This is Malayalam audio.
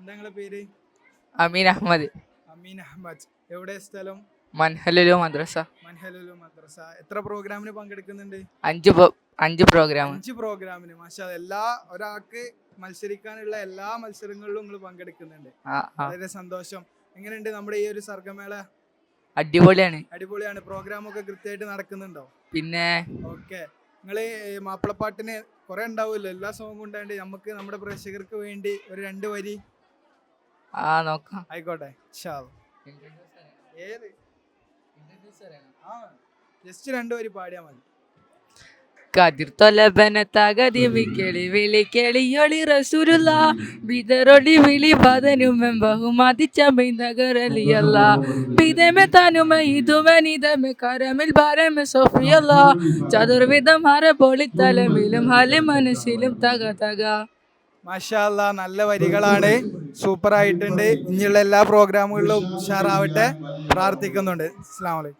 എന്താ നിങ്ങളെ പേര്? അമീൻ അഹമ്മദ് അമീൻ അഹമ്മദ് എവിടെ സ്ഥലം? മൻഹലുലു മദ്രസ. മൻഹലുലു മദ്രസ. എത്ര പ്രോഗ്രാമിന് പങ്കെടുക്കുന്നുണ്ട്? അഞ്ച് അഞ്ച് പ്രോഗ്രാം. അഞ്ച് പ്രോഗ്രാമിന്. മാഷാ എല്ലാ ഒരാൾക്ക് മത്സരിക്കാനുള്ള എല്ലാ മത്സരങ്ങളിലും നിങ്ങൾ പങ്കെടുക്കുന്നുണ്ട്. ആ ആ. വളരെ സന്തോഷം. എങ്ങനെയുണ്ട് നമ്മുടെ ഈ ഒരു സർഗമേള? അടിപൊളിയാണ്. അടിപൊളിയാണ്. പ്രോഗ്രാം ഒക്കെ കൃത്യമായിട്ട് നടക്കുന്നുണ്ടോ? പിന്നെ ഓക്കെ. നിങ്ങൾ മാപ്പിളപ്പാട്ടിന് കുറെ ഉണ്ടാവുമല്ലോ. എല്ലാ സോങ്ങും ഉണ്ടായിട്ട് നമുക്ക് നമ്മുടെ പ്രേക്ഷകർക്ക് വേണ്ടി ഒരു രണ്ട് വരി ആ നോക്കാം. ആയിക്കോട്ടെ. ഏത്? ജസ്റ്റ് രണ്ട് വരി പാടിയാ മതി. കതിർത്തൊലബന തകതി വിളി റസൂലുള്ള. നഗരലിയല്ല തനുമെ കരമിൽ ഭാരമെ സോഫിയല്ല. ചതുർവിധം ഹര പൊളിത്തലമിലും ഹലി മനസ്സിലും തക തക. മാഷാ അല്ലാ നല്ല വരികളാണ്. സൂപ്പർ ആയിട്ടുണ്ട് ഇനിയുള്ള എല്ലാ പ്രോഗ്രാമുകളിലും ഉഷാറാവട്ടെ. പ്രാർത്ഥിക്കുന്നുണ്ട്. അസ്സാം വലൈക്കും